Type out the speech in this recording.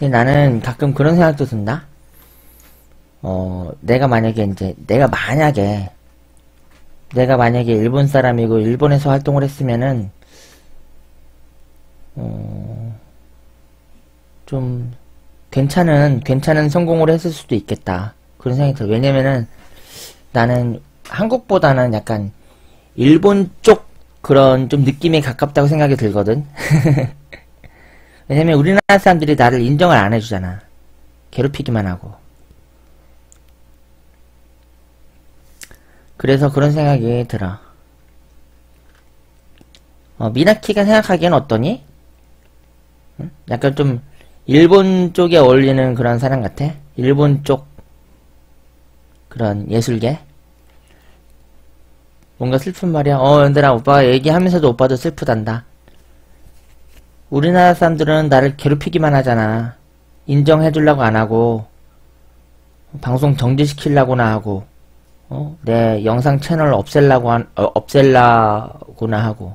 근데 나는 가끔 그런 생각도 든다. 어, 내가 만약에 이제, 내가 만약에, 내가 만약에 일본 사람이고 일본에서 활동을 했으면은, 어, 좀, 괜찮은, 괜찮은 성공을 했을 수도 있겠다. 그런 생각이 들어. 왜냐면은, 나는 한국보다는 약간, 일본 쪽 그런 좀 느낌에 가깝다고 생각이 들거든. 왜냐면 우리나라 사람들이 나를 인정을 안 해주잖아. 괴롭히기만 하고. 그래서 그런 생각이 들어. 어, 미나키가 생각하기엔 어떠니? 응? 약간 좀 일본 쪽에 어울리는 그런 사람 같아? 일본 쪽 그런 예술계? 뭔가 슬픈 말이야. 어, 연들아, 오빠가 얘기하면서도 오빠도 슬프단다. 우리나라 사람들은 나를 괴롭히기만 하잖아. 인정해주려고 안 하고, 방송 정지시키려고나 하고, 어? 내 영상 채널 없앨라고 한, 어, 없앨라고나 하고.